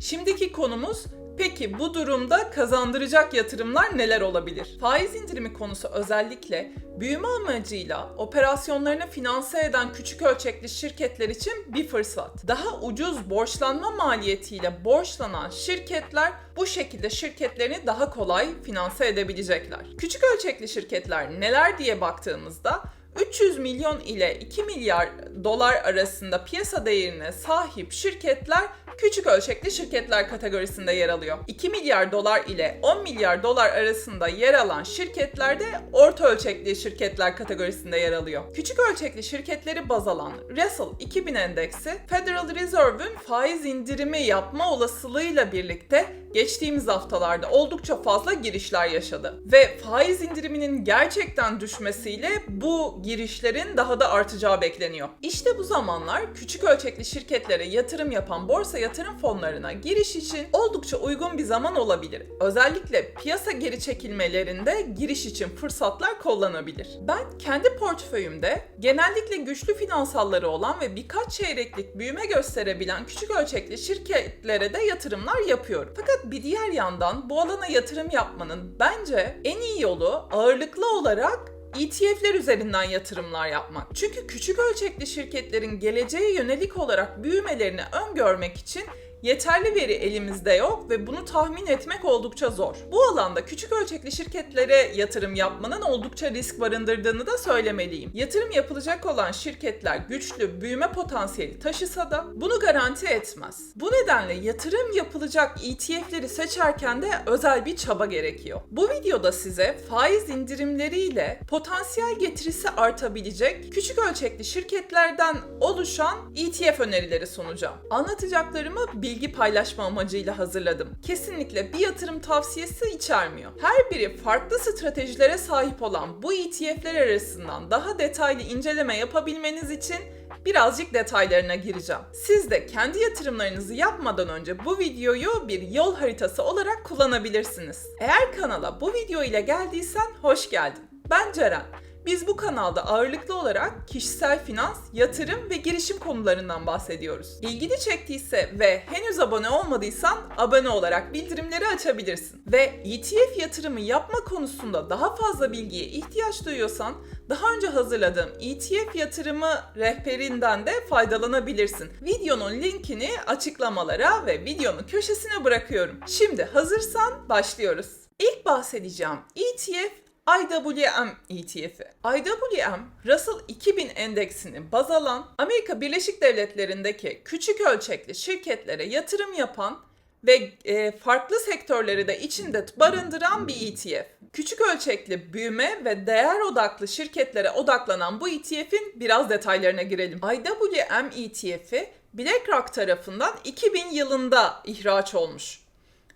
Şimdiki konumuz peki bu durumda kazandıracak yatırımlar neler olabilir? Faiz indirimi konusu özellikle büyüme amacıyla operasyonlarını finanse eden küçük ölçekli şirketler için bir fırsat. Daha ucuz borçlanma maliyetiyle borçlanan şirketler bu şekilde şirketlerini daha kolay finanse edebilecekler. Küçük ölçekli şirketler neler diye baktığımızda 300 milyon ile 2 milyar dolar arasında piyasa değerine sahip şirketler küçük ölçekli şirketler kategorisinde yer alıyor. 2 milyar dolar ile 10 milyar dolar arasında yer alan şirketler de orta ölçekli şirketler kategorisinde yer alıyor. Küçük ölçekli şirketleri baz alan Russell 2000 endeksi Federal Reserve'ün faiz indirimi yapma olasılığıyla birlikte geçtiğimiz haftalarda oldukça fazla girişler yaşadı. Ve faiz indiriminin gerçekten düşmesiyle bu girişlerin daha da artacağı bekleniyor. İşte bu zamanlar küçük ölçekli şirketlere yatırım yapan borsa yatırım fonlarına giriş için oldukça uygun bir zaman olabilir. Özellikle piyasa geri çekilmelerinde giriş için fırsatlar kullanabilir. Ben kendi portföyümde genellikle güçlü finansalları olan ve birkaç çeyreklik büyüme gösterebilen küçük ölçekli şirketlere de yatırımlar yapıyorum. Fakat bir diğer yandan bu alana yatırım yapmanın bence en iyi yolu ağırlıklı olarak ETF'ler üzerinden yatırımlar yapmak. Çünkü küçük ölçekli şirketlerin geleceğe yönelik olarak büyümelerini öngörmek için yeterli veri elimizde yok ve bunu tahmin etmek oldukça zor. Bu alanda küçük ölçekli şirketlere yatırım yapmanın oldukça risk barındırdığını da söylemeliyim. Yatırım yapılacak olan şirketler güçlü büyüme potansiyeli taşısa da bunu garanti etmez. Bu nedenle yatırım yapılacak ETF'leri seçerken de özel bir çaba gerekiyor. Bu videoda size faiz indirimleriyle potansiyel getirisi artabilecek küçük ölçekli şirketlerden oluşan ETF önerileri sunacağım. Anlatacaklarımı bilgi paylaşma amacıyla hazırladım. Kesinlikle bir yatırım tavsiyesi içermiyor. Her biri farklı stratejilere sahip olan bu ETF'ler arasından daha detaylı inceleme yapabilmeniz için birazcık detaylarına gireceğim. Siz de kendi yatırımlarınızı yapmadan önce bu videoyu bir yol haritası olarak kullanabilirsiniz. Eğer kanala bu video ile geldiysen hoş geldin. Ben Ceren. Biz bu kanalda ağırlıklı olarak kişisel finans, yatırım ve girişim konularından bahsediyoruz. İlgini çektiyse ve henüz abone olmadıysan abone olarak bildirimleri açabilirsin. Ve ETF yatırımı yapma konusunda daha fazla bilgiye ihtiyaç duyuyorsan daha önce hazırladığım ETF yatırımı rehberinden de faydalanabilirsin. Videonun linkini açıklamalara ve videonun köşesine bırakıyorum. Şimdi hazırsan başlıyoruz. İlk bahsedeceğim ETF IWM ETF'i. IWM, Russell 2000 endeksini baz alan, Amerika Birleşik Devletleri'ndeki küçük ölçekli şirketlere yatırım yapan ve e, farklı sektörleri de içinde barındıran bir ETF. Küçük ölçekli büyüme ve değer odaklı şirketlere odaklanan bu ETF'in biraz detaylarına girelim. IWM ETF'i BlackRock tarafından 2000 yılında ihraç olmuş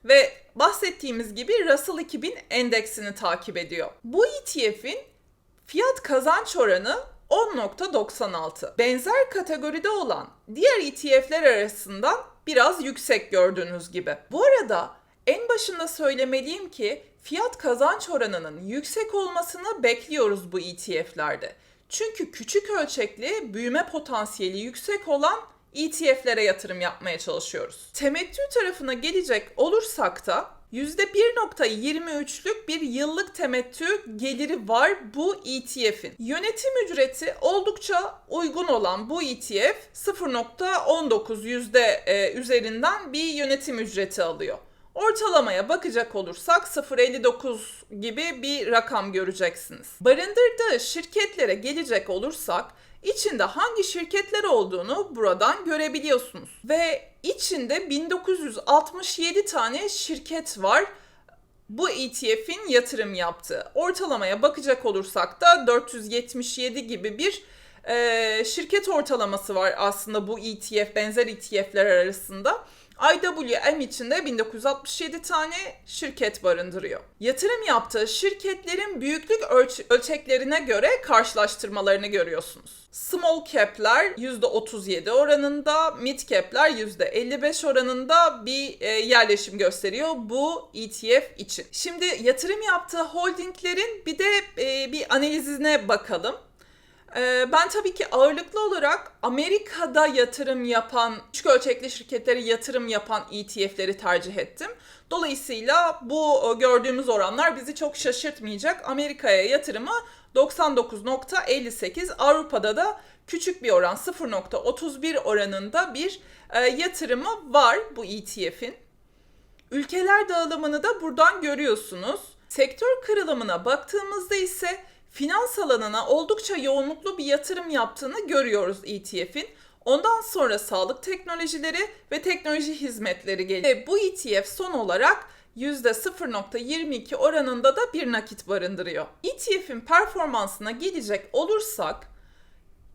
ve bahsettiğimiz gibi Russell 2000 endeksini takip ediyor. Bu ETF'in fiyat kazanç oranı 10.96. Benzer kategoride olan diğer ETF'ler arasından biraz yüksek gördüğünüz gibi. Bu arada en başında söylemeliyim ki fiyat kazanç oranının yüksek olmasını bekliyoruz bu ETF'lerde. Çünkü küçük ölçekli büyüme potansiyeli yüksek olan ETF'lere yatırım yapmaya çalışıyoruz. Temettü tarafına gelecek olursak da %1.23'lük bir yıllık temettü geliri var bu ETF'in. Yönetim ücreti oldukça uygun olan bu ETF 0.19 yüzde e, üzerinden bir yönetim ücreti alıyor. Ortalamaya bakacak olursak 0.59 gibi bir rakam göreceksiniz. Barındırdığı şirketlere gelecek olursak içinde hangi şirketler olduğunu buradan görebiliyorsunuz. Ve içinde 1967 tane şirket var bu ETF'in yatırım yaptığı. Ortalamaya bakacak olursak da 477 gibi bir e, şirket ortalaması var aslında bu ETF benzer ETF'ler arasında. IWM içinde 1967 tane şirket barındırıyor. Yatırım yaptığı şirketlerin büyüklük ölç- ölçeklerine göre karşılaştırmalarını görüyorsunuz. Small cap'ler %37 oranında, mid cap'ler %55 oranında bir e, yerleşim gösteriyor bu ETF için. Şimdi yatırım yaptığı holdinglerin bir de e, bir analizine bakalım. Ee, ben tabii ki ağırlıklı olarak Amerika'da yatırım yapan, küçük ölçekli şirketlere yatırım yapan ETF'leri tercih ettim. Dolayısıyla bu e, gördüğümüz oranlar bizi çok şaşırtmayacak. Amerika'ya yatırımı 99.58, Avrupa'da da küçük bir oran 0.31 oranında bir e, yatırımı var bu ETF'in. Ülkeler dağılımını da buradan görüyorsunuz. Sektör kırılımına baktığımızda ise finans alanına oldukça yoğunluklu bir yatırım yaptığını görüyoruz ETF'in. Ondan sonra sağlık teknolojileri ve teknoloji hizmetleri geliyor. Ve bu ETF son olarak %0.22 oranında da bir nakit barındırıyor. ETF'in performansına gelecek olursak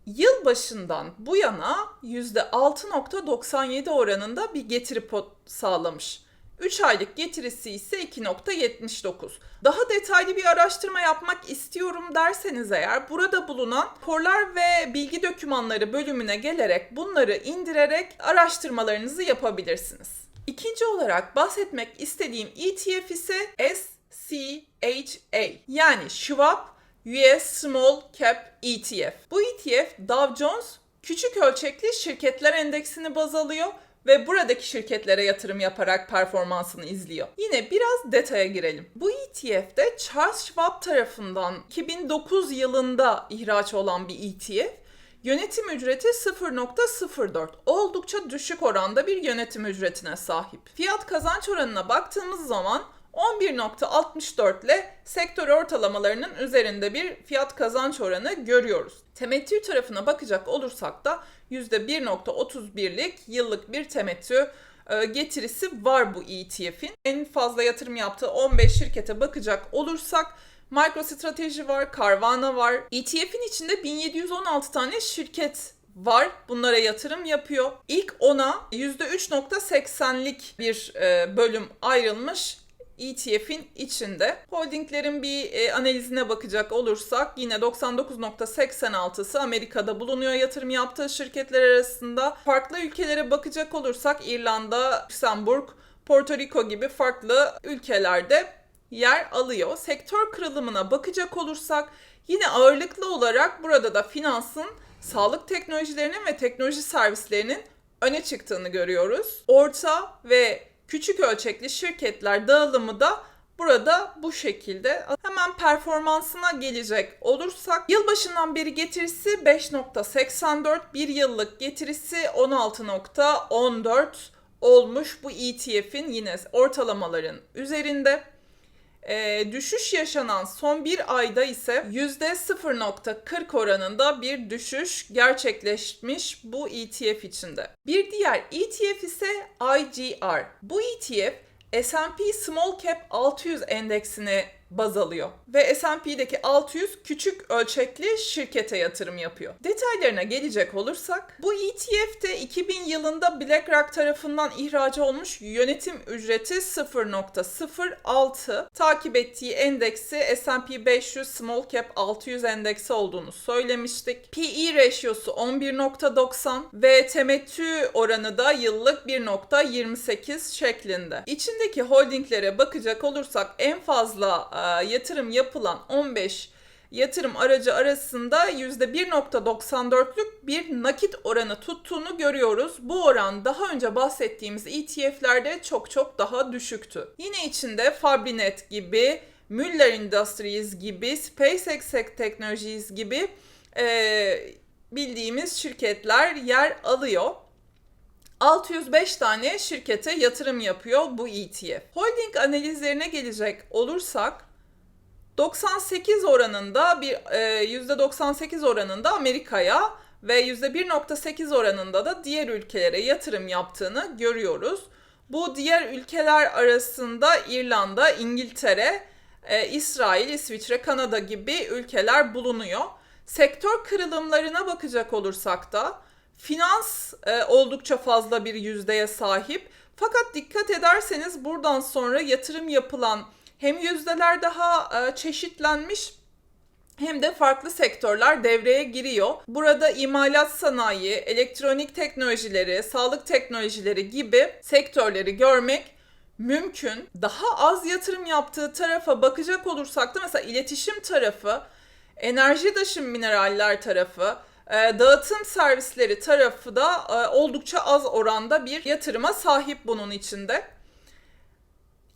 yıl başından bu yana %6.97 oranında bir getiri pot sağlamış. 3 aylık getirisi ise 2.79. Daha detaylı bir araştırma yapmak istiyorum derseniz eğer burada bulunan raporlar ve bilgi dokümanları bölümüne gelerek bunları indirerek araştırmalarınızı yapabilirsiniz. İkinci olarak bahsetmek istediğim ETF ise SCHA yani Schwab US Small Cap ETF. Bu ETF Dow Jones küçük ölçekli şirketler endeksini baz alıyor ve buradaki şirketlere yatırım yaparak performansını izliyor. Yine biraz detaya girelim. Bu ETF'de Charles Schwab tarafından 2009 yılında ihraç olan bir ETF. Yönetim ücreti 0.04. Oldukça düşük oranda bir yönetim ücretine sahip. Fiyat kazanç oranına baktığımız zaman 11.64 ile sektör ortalamalarının üzerinde bir fiyat kazanç oranı görüyoruz. Temettü tarafına bakacak olursak da %1.31'lik yıllık bir temettü e, getirisi var bu ETF'in. En fazla yatırım yaptığı 15 şirkete bakacak olursak MicroStrateji var, Carvana var. ETF'in içinde 1716 tane şirket var. Bunlara yatırım yapıyor. İlk ona %3.80'lik bir e, bölüm ayrılmış ETF'in içinde. Holdinglerin bir e, analizine bakacak olursak yine 99.86'sı Amerika'da bulunuyor yatırım yaptığı şirketler arasında. Farklı ülkelere bakacak olursak İrlanda, Lüksemburg, Porto Rico gibi farklı ülkelerde yer alıyor. Sektör kırılımına bakacak olursak yine ağırlıklı olarak burada da finansın sağlık teknolojilerinin ve teknoloji servislerinin öne çıktığını görüyoruz. Orta ve küçük ölçekli şirketler dağılımı da burada bu şekilde. Hemen performansına gelecek olursak yılbaşından beri getirisi 5.84, bir yıllık getirisi 16.14 olmuş bu ETF'in yine ortalamaların üzerinde. E, düşüş yaşanan son bir ayda ise %0.40 oranında bir düşüş gerçekleşmiş bu ETF içinde. Bir diğer ETF ise IGR. Bu ETF S&P Small Cap 600 endeksini baz alıyor. Ve S&P'deki 600 küçük ölçekli şirkete yatırım yapıyor. Detaylarına gelecek olursak bu ETF de 2000 yılında BlackRock tarafından ihraç olmuş yönetim ücreti 0.06 takip ettiği endeksi S&P 500 Small Cap 600 endeksi olduğunu söylemiştik. PE ratiosu 11.90 ve temettü oranı da yıllık 1.28 şeklinde. İçindeki holdinglere bakacak olursak en fazla yatırım yapılan 15 yatırım aracı arasında %1.94'lük bir nakit oranı tuttuğunu görüyoruz. Bu oran daha önce bahsettiğimiz ETF'lerde çok çok daha düşüktü. Yine içinde Fabrinet gibi, Müller Industries gibi, SpaceX Technologies gibi e, bildiğimiz şirketler yer alıyor. 605 tane şirkete yatırım yapıyor bu ETF. Holding analizlerine gelecek olursak 98 oranında bir e, %98 oranında Amerika'ya ve %1.8 oranında da diğer ülkelere yatırım yaptığını görüyoruz. Bu diğer ülkeler arasında İrlanda, İngiltere, e, İsrail, İsviçre, Kanada gibi ülkeler bulunuyor. Sektör kırılımlarına bakacak olursak da finans e, oldukça fazla bir yüzdeye sahip. Fakat dikkat ederseniz buradan sonra yatırım yapılan hem yüzdeler daha e, çeşitlenmiş hem de farklı sektörler devreye giriyor. Burada imalat sanayi, elektronik teknolojileri, sağlık teknolojileri gibi sektörleri görmek mümkün. Daha az yatırım yaptığı tarafa bakacak olursak da mesela iletişim tarafı enerji dışı mineraller tarafı, e, dağıtım servisleri tarafı da e, oldukça az oranda bir yatırıma sahip bunun içinde.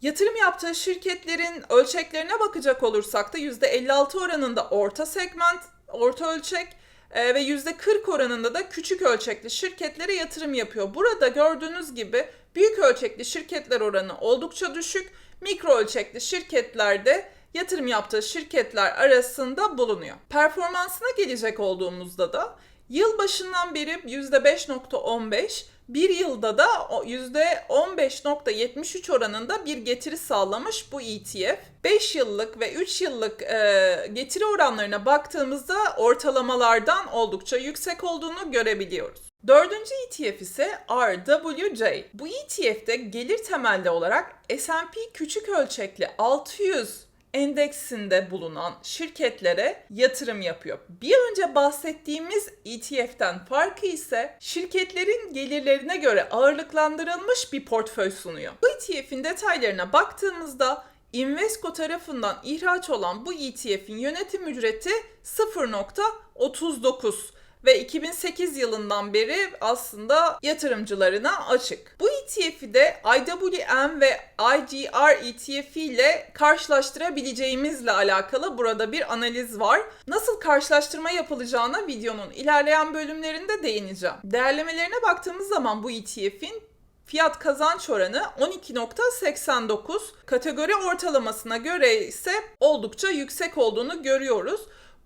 Yatırım yaptığı şirketlerin ölçeklerine bakacak olursak da %56 oranında orta segment, orta ölçek e, ve %40 oranında da küçük ölçekli şirketlere yatırım yapıyor. Burada gördüğünüz gibi büyük ölçekli şirketler oranı oldukça düşük, mikro ölçekli şirketlerde yatırım yaptığı şirketler arasında bulunuyor. Performansına gelecek olduğumuzda da yıl başından beri %5.15, bir yılda da %15.73 oranında bir getiri sağlamış bu ETF. 5 yıllık ve 3 yıllık e, getiri oranlarına baktığımızda ortalamalardan oldukça yüksek olduğunu görebiliyoruz. Dördüncü ETF ise RWJ. Bu ETF'de gelir temelli olarak S&P küçük ölçekli 600 endeksinde bulunan şirketlere yatırım yapıyor. Bir önce bahsettiğimiz ETF'ten farkı ise şirketlerin gelirlerine göre ağırlıklandırılmış bir portföy sunuyor. Bu ETF'in detaylarına baktığımızda Invesco tarafından ihraç olan bu ETF'in yönetim ücreti 0.39 ve 2008 yılından beri aslında yatırımcılarına açık. Bu ETF'i de IWM ve IGR ETF ile karşılaştırabileceğimizle alakalı burada bir analiz var. Nasıl karşılaştırma yapılacağına videonun ilerleyen bölümlerinde değineceğim. Değerlemelerine baktığımız zaman bu ETF'in Fiyat kazanç oranı 12.89. Kategori ortalamasına göre ise oldukça yüksek olduğunu görüyoruz.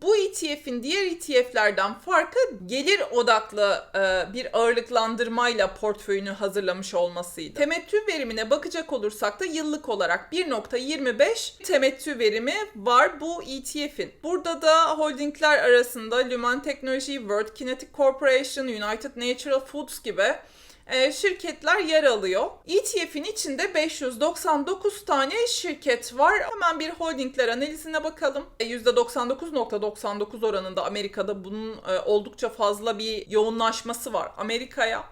Bu ETF'in diğer ETF'lerden farkı gelir odaklı e, bir ağırlıklandırmayla portföyünü hazırlamış olmasıydı. Temettü verimine bakacak olursak da yıllık olarak 1.25 temettü verimi var bu ETF'in. Burada da holdingler arasında Lumen Technology, World Kinetic Corporation, United Natural Foods gibi şirketler yer alıyor. ETF'in içinde 599 tane şirket var. Hemen bir holdingler analizine bakalım. %99.99 e, oranında Amerika'da bunun e, oldukça fazla bir yoğunlaşması var Amerika'ya.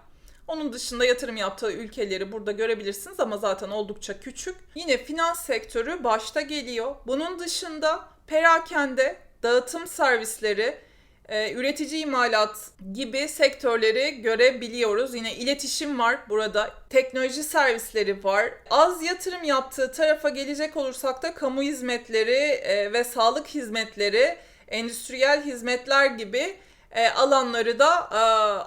Onun dışında yatırım yaptığı ülkeleri burada görebilirsiniz ama zaten oldukça küçük. Yine finans sektörü başta geliyor. Bunun dışında perakende, dağıtım servisleri, e, üretici imalat gibi sektörleri görebiliyoruz. Yine iletişim var burada. Teknoloji servisleri var. Az yatırım yaptığı tarafa gelecek olursak da kamu hizmetleri e, ve sağlık hizmetleri, endüstriyel hizmetler gibi e, alanları da e,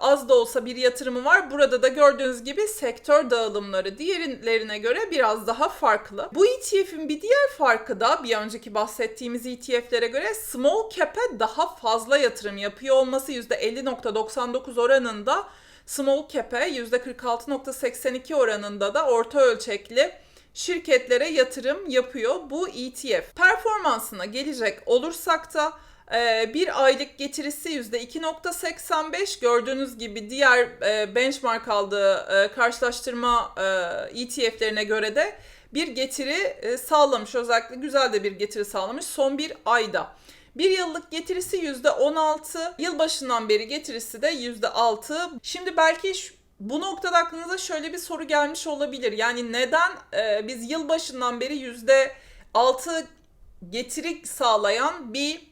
az da olsa bir yatırımı var. Burada da gördüğünüz gibi sektör dağılımları diğerlerine göre biraz daha farklı. Bu ETF'in bir diğer farkı da bir önceki bahsettiğimiz ETF'lere göre small cap'e daha fazla yatırım yapıyor olması %50.99 oranında small cap'e %46.82 oranında da orta ölçekli şirketlere yatırım yapıyor bu ETF. Performansına gelecek olursak da bir aylık getirisi %2.85 gördüğünüz gibi diğer e, benchmark aldığı e, karşılaştırma ETF'lerine e göre de bir getiri sağlamış. Özellikle güzel de bir getiri sağlamış son bir ayda. Bir yıllık getirisi %16, yılbaşından beri getirisi de %6. Şimdi belki bu noktada aklınıza şöyle bir soru gelmiş olabilir. Yani neden biz yılbaşından beri %6 getiri sağlayan bir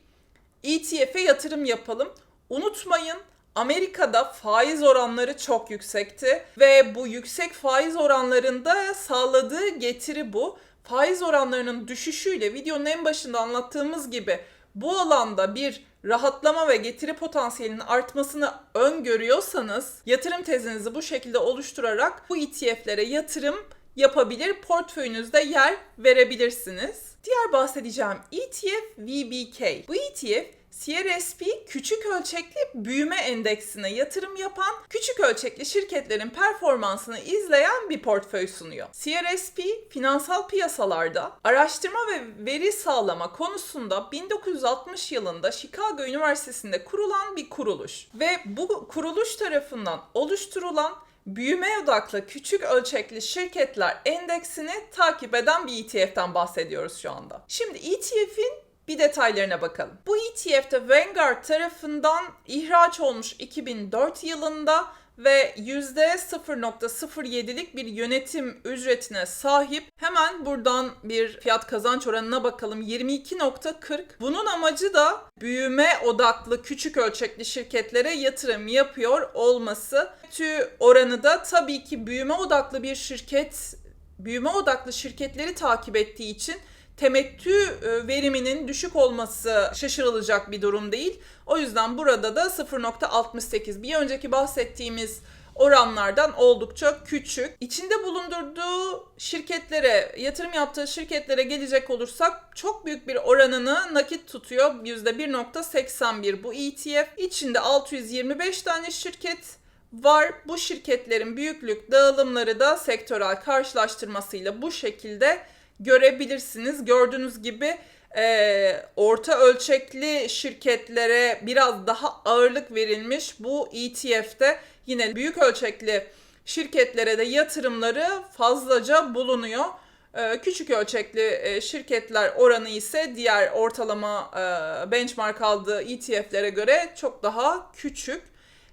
ETF'e yatırım yapalım. Unutmayın Amerika'da faiz oranları çok yüksekti ve bu yüksek faiz oranlarında sağladığı getiri bu. Faiz oranlarının düşüşüyle videonun en başında anlattığımız gibi bu alanda bir rahatlama ve getiri potansiyelinin artmasını öngörüyorsanız yatırım tezinizi bu şekilde oluşturarak bu ETF'lere yatırım yapabilir, portföyünüzde yer verebilirsiniz. Diğer bahsedeceğim ETF VBK. Bu ETF CRSP küçük ölçekli büyüme endeksine yatırım yapan küçük ölçekli şirketlerin performansını izleyen bir portföy sunuyor. CRSP finansal piyasalarda araştırma ve veri sağlama konusunda 1960 yılında Chicago Üniversitesi'nde kurulan bir kuruluş ve bu kuruluş tarafından oluşturulan büyüme odaklı küçük ölçekli şirketler endeksini takip eden bir ETF'ten bahsediyoruz şu anda. Şimdi ETF'in bir detaylarına bakalım. Bu ETF'de Vanguard tarafından ihraç olmuş 2004 yılında ve %0.07'lik bir yönetim ücretine sahip. Hemen buradan bir fiyat kazanç oranına bakalım. 22.40. Bunun amacı da büyüme odaklı küçük ölçekli şirketlere yatırım yapıyor olması. Tü oranı da tabii ki büyüme odaklı bir şirket büyüme odaklı şirketleri takip ettiği için temettü e, veriminin düşük olması şaşırılacak bir durum değil. O yüzden burada da 0.68 bir önceki bahsettiğimiz oranlardan oldukça küçük. İçinde bulundurduğu şirketlere, yatırım yaptığı şirketlere gelecek olursak çok büyük bir oranını nakit tutuyor. %1.81 bu ETF. İçinde 625 tane şirket var. Bu şirketlerin büyüklük dağılımları da sektörel karşılaştırmasıyla bu şekilde görebilirsiniz. Gördüğünüz gibi e, orta ölçekli şirketlere biraz daha ağırlık verilmiş. Bu ETF'de yine büyük ölçekli şirketlere de yatırımları fazlaca bulunuyor. E, küçük ölçekli e, şirketler oranı ise diğer ortalama e, benchmark aldığı ETF'lere göre çok daha küçük.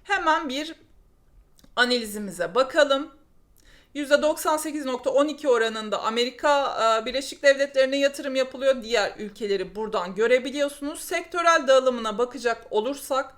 Hemen bir analizimize bakalım. %98.12 oranında Amerika e, Birleşik Devletleri'ne yatırım yapılıyor. Diğer ülkeleri buradan görebiliyorsunuz. Sektörel dağılımına bakacak olursak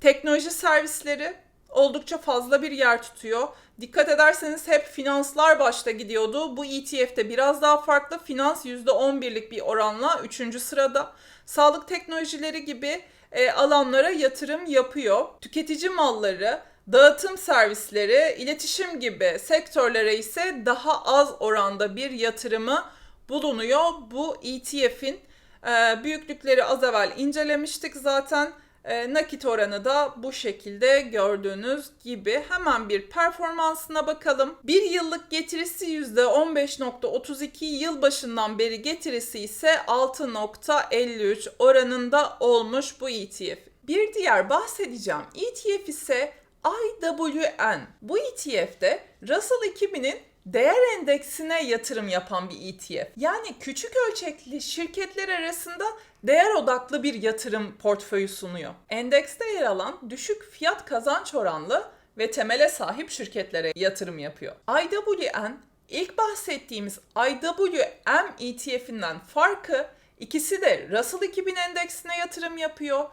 teknoloji servisleri oldukça fazla bir yer tutuyor. Dikkat ederseniz hep finanslar başta gidiyordu. Bu ETF'de biraz daha farklı. Finans %11'lik bir oranla 3. sırada. Sağlık teknolojileri gibi e, alanlara yatırım yapıyor. Tüketici malları, dağıtım servisleri, iletişim gibi sektörlere ise daha az oranda bir yatırımı bulunuyor. Bu ETF'in e, büyüklükleri az evvel incelemiştik zaten. E, nakit oranı da bu şekilde gördüğünüz gibi. Hemen bir performansına bakalım. Bir yıllık getirisi %15.32, yıl başından beri getirisi ise 6.53 oranında olmuş bu ETF. Bir diğer bahsedeceğim ETF ise IWN. Bu ETF'de Russell 2000'in değer endeksine yatırım yapan bir ETF. Yani küçük ölçekli şirketler arasında değer odaklı bir yatırım portföyü sunuyor. Endekste yer alan düşük fiyat kazanç oranlı ve temele sahip şirketlere yatırım yapıyor. IWN ilk bahsettiğimiz IWM ETF'inden farkı ikisi de Russell 2000 endeksine yatırım yapıyor.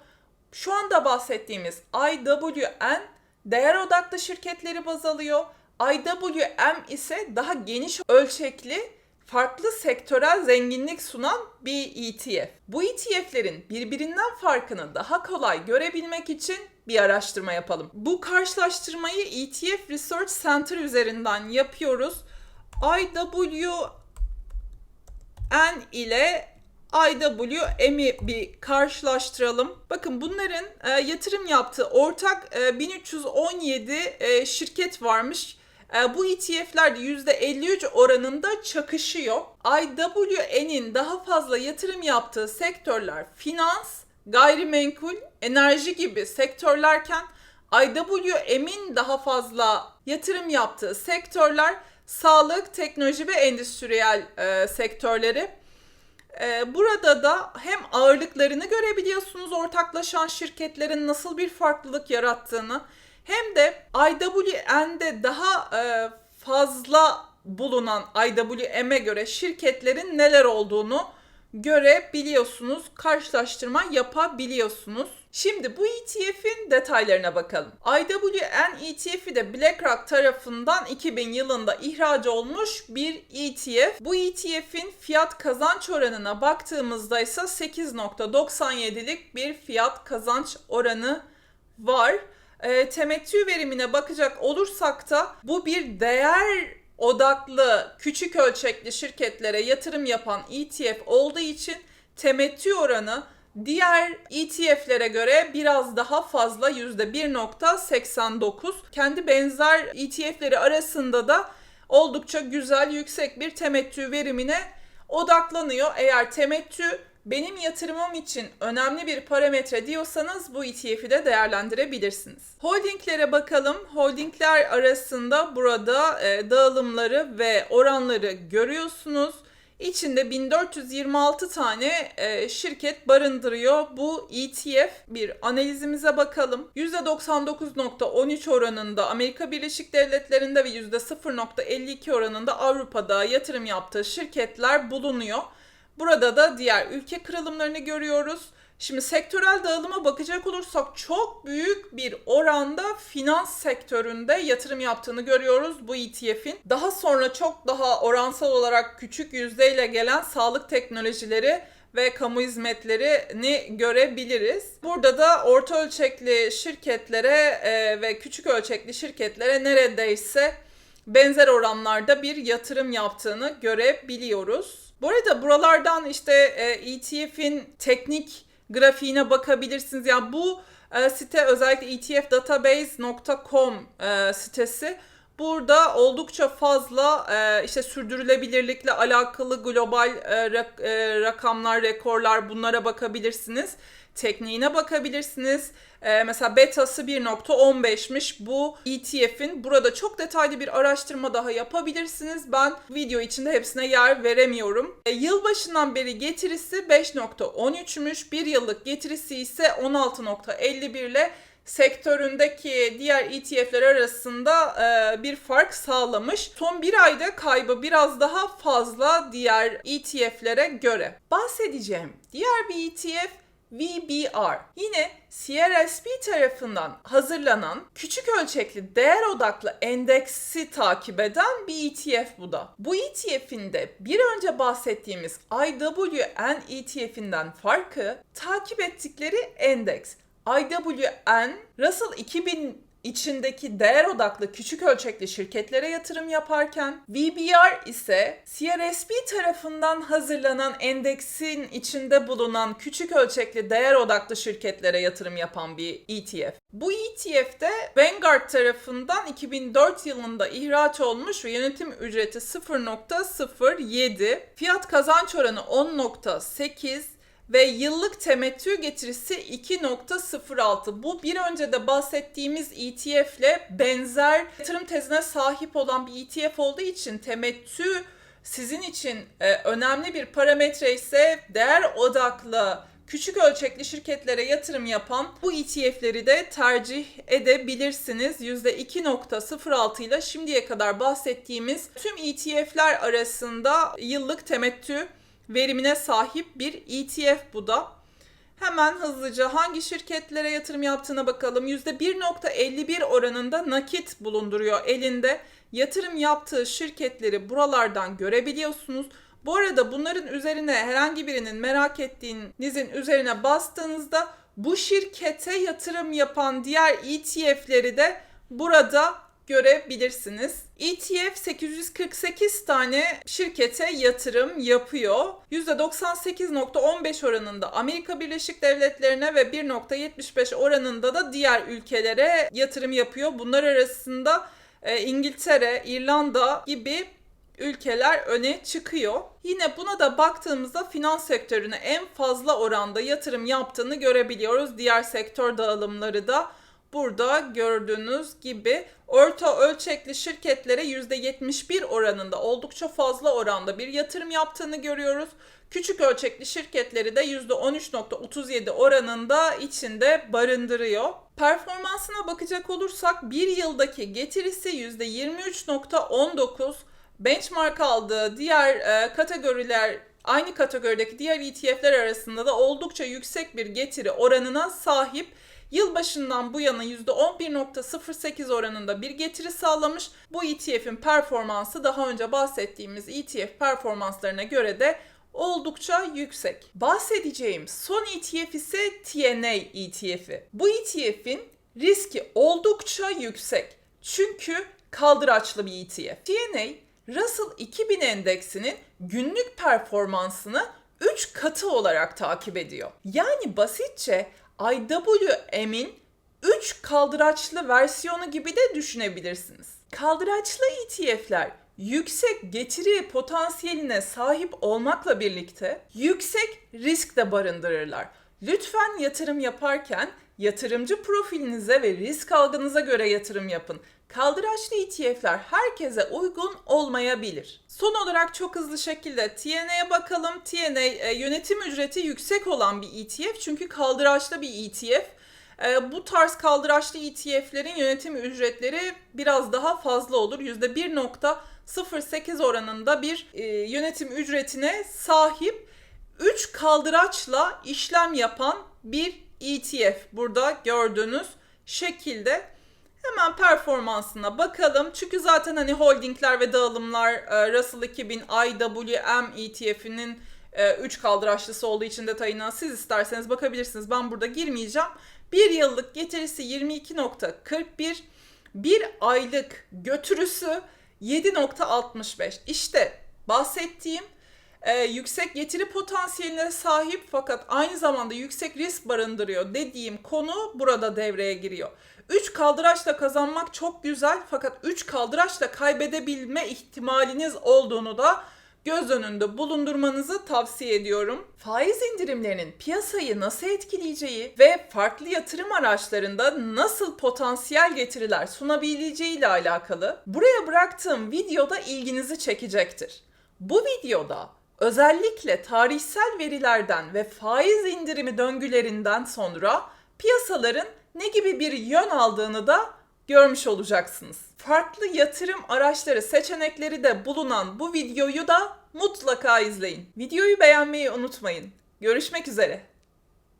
Şu anda bahsettiğimiz IWN değer odaklı şirketleri baz alıyor. IWM ise daha geniş ölçekli farklı sektörel zenginlik sunan bir ETF. Bu ETF'lerin birbirinden farkını daha kolay görebilmek için bir araştırma yapalım. Bu karşılaştırmayı ETF Research Center üzerinden yapıyoruz. IWN ile IWM'i bir karşılaştıralım. Bakın bunların e, yatırım yaptığı ortak e, 1317 e, şirket varmış. E, bu ETF'ler de %53 oranında çakışıyor. IWN'in daha fazla yatırım yaptığı sektörler finans, gayrimenkul, enerji gibi sektörlerken IWM'in daha fazla yatırım yaptığı sektörler sağlık, teknoloji ve endüstriyel e, sektörleri. Ee, burada da hem ağırlıklarını görebiliyorsunuz ortaklaşan şirketlerin nasıl bir farklılık yarattığını hem de IWN'de daha e, fazla bulunan IWM'e göre şirketlerin neler olduğunu görebiliyorsunuz, karşılaştırma yapabiliyorsunuz. Şimdi bu ETF'in detaylarına bakalım. IWN ETF'i de BlackRock tarafından 2000 yılında ihraç olmuş bir ETF. Bu ETF'in fiyat kazanç oranına baktığımızda ise 8.97'lik bir fiyat kazanç oranı var. E, temettü verimine bakacak olursak da bu bir değer odaklı küçük ölçekli şirketlere yatırım yapan ETF olduğu için temettü oranı diğer ETF'lere göre biraz daha fazla %1.89. Kendi benzer ETF'leri arasında da oldukça güzel yüksek bir temettü verimine odaklanıyor. Eğer temettü benim yatırımım için önemli bir parametre diyorsanız bu ETF'i de değerlendirebilirsiniz. Holdinglere bakalım. Holdingler arasında burada e, dağılımları ve oranları görüyorsunuz. İçinde 1426 tane e, şirket barındırıyor. Bu ETF bir analizimize bakalım. %99.13 oranında Amerika Birleşik Devletleri'nde ve %0.52 oranında Avrupa'da yatırım yaptığı şirketler bulunuyor. Burada da diğer ülke kırılımlarını görüyoruz. Şimdi sektörel dağılıma bakacak olursak çok büyük bir oranda finans sektöründe yatırım yaptığını görüyoruz bu ETF'in. Daha sonra çok daha oransal olarak küçük yüzdeyle gelen sağlık teknolojileri ve kamu hizmetlerini görebiliriz. Burada da orta ölçekli şirketlere e, ve küçük ölçekli şirketlere neredeyse benzer oranlarda bir yatırım yaptığını görebiliyoruz. Bu arada buralardan işte e, ETF'in teknik grafiğine bakabilirsiniz. Yani bu e, site özellikle etfdatabase.com e, sitesi. Burada oldukça fazla e, işte sürdürülebilirlikle alakalı global e, rak- e, rakamlar, rekorlar bunlara bakabilirsiniz. Tekniğine bakabilirsiniz. E, mesela betası 1.15'miş bu ETF'in. Burada çok detaylı bir araştırma daha yapabilirsiniz. Ben video içinde hepsine yer veremiyorum. E, yılbaşından beri getirisi 5.13'müş. Bir yıllık getirisi ise 16.51 ile sektöründeki diğer ETF'ler arasında e, bir fark sağlamış. Son bir ayda kaybı biraz daha fazla diğer ETF'lere göre. Bahsedeceğim diğer bir ETF VBR. Yine CRSP tarafından hazırlanan küçük ölçekli değer odaklı endeksi takip eden bir ETF bu da. Bu ETF'in de bir önce bahsettiğimiz IWN ETF'inden farkı takip ettikleri endeks. IWN Russell 2000 içindeki değer odaklı küçük ölçekli şirketlere yatırım yaparken VBR ise CRSP tarafından hazırlanan endeksin içinde bulunan küçük ölçekli değer odaklı şirketlere yatırım yapan bir ETF. Bu ETF de Vanguard tarafından 2004 yılında ihraç olmuş ve yönetim ücreti 0.07, fiyat kazanç oranı 10.8, ve yıllık temettü getirisi 2.06. Bu bir önce de bahsettiğimiz ETF ile benzer yatırım tezine sahip olan bir ETF olduğu için temettü sizin için e, önemli bir parametre ise değer odaklı küçük ölçekli şirketlere yatırım yapan bu ETF'leri de tercih edebilirsiniz. %2.06 ile şimdiye kadar bahsettiğimiz tüm ETF'ler arasında yıllık temettü verimine sahip bir ETF bu da. Hemen hızlıca hangi şirketlere yatırım yaptığına bakalım. %1.51 oranında nakit bulunduruyor elinde. Yatırım yaptığı şirketleri buralardan görebiliyorsunuz. Bu arada bunların üzerine herhangi birinin merak ettiğinizin üzerine bastığınızda bu şirkete yatırım yapan diğer ETF'leri de burada görebilirsiniz. ETF 848 tane şirkete yatırım yapıyor. %98.15 oranında Amerika Birleşik Devletleri'ne ve 1.75 oranında da diğer ülkelere yatırım yapıyor. Bunlar arasında e, İngiltere, İrlanda gibi ülkeler öne çıkıyor. Yine buna da baktığımızda finans sektörüne en fazla oranda yatırım yaptığını görebiliyoruz. Diğer sektör dağılımları da burada gördüğünüz gibi orta ölçekli şirketlere %71 oranında oldukça fazla oranda bir yatırım yaptığını görüyoruz. Küçük ölçekli şirketleri de %13.37 oranında içinde barındırıyor. Performansına bakacak olursak bir yıldaki getirisi %23.19, benchmark aldığı diğer e, kategoriler aynı kategorideki diğer ETF'ler arasında da oldukça yüksek bir getiri oranına sahip. Yılbaşından bu yana %11.08 oranında bir getiri sağlamış. Bu ETF'in performansı daha önce bahsettiğimiz ETF performanslarına göre de oldukça yüksek. Bahsedeceğim son ETF ise TNA ETF'i. Bu ETF'in riski oldukça yüksek. Çünkü kaldıraçlı bir ETF. TNA Russell 2000 endeksinin günlük performansını 3 katı olarak takip ediyor. Yani basitçe IWM'in 3 kaldıraçlı versiyonu gibi de düşünebilirsiniz. Kaldıraçlı ETF'ler yüksek getiri potansiyeline sahip olmakla birlikte yüksek risk de barındırırlar. Lütfen yatırım yaparken yatırımcı profilinize ve risk algınıza göre yatırım yapın. Kaldıraçlı ETF'ler herkese uygun olmayabilir. Son olarak çok hızlı şekilde TN'ye bakalım. TNA e, yönetim ücreti yüksek olan bir ETF çünkü kaldıraçlı bir ETF. E, bu tarz kaldıraçlı ETF'lerin yönetim ücretleri biraz daha fazla olur. %1.08 oranında bir e, yönetim ücretine sahip 3 kaldıraçla işlem yapan bir ETF. Burada gördüğünüz şekilde hemen performansına bakalım. Çünkü zaten hani holdingler ve dağılımlar e, Russell 2000 IWM ETF'inin 3 kaldıraçlısı olduğu için detayına siz isterseniz bakabilirsiniz. Ben burada girmeyeceğim. Bir yıllık getirisi 22.41, bir aylık götürüsü 7.65. İşte bahsettiğim e, yüksek getiri potansiyeline sahip fakat aynı zamanda yüksek risk barındırıyor dediğim konu burada devreye giriyor. 3 kaldıraçla kazanmak çok güzel fakat 3 kaldıraçla kaybedebilme ihtimaliniz olduğunu da göz önünde bulundurmanızı tavsiye ediyorum. Faiz indirimlerinin piyasayı nasıl etkileyeceği ve farklı yatırım araçlarında nasıl potansiyel getiriler sunabileceği ile alakalı buraya bıraktığım videoda ilginizi çekecektir. Bu videoda özellikle tarihsel verilerden ve faiz indirimi döngülerinden sonra piyasaların ne gibi bir yön aldığını da görmüş olacaksınız. Farklı yatırım araçları seçenekleri de bulunan bu videoyu da mutlaka izleyin. Videoyu beğenmeyi unutmayın. Görüşmek üzere.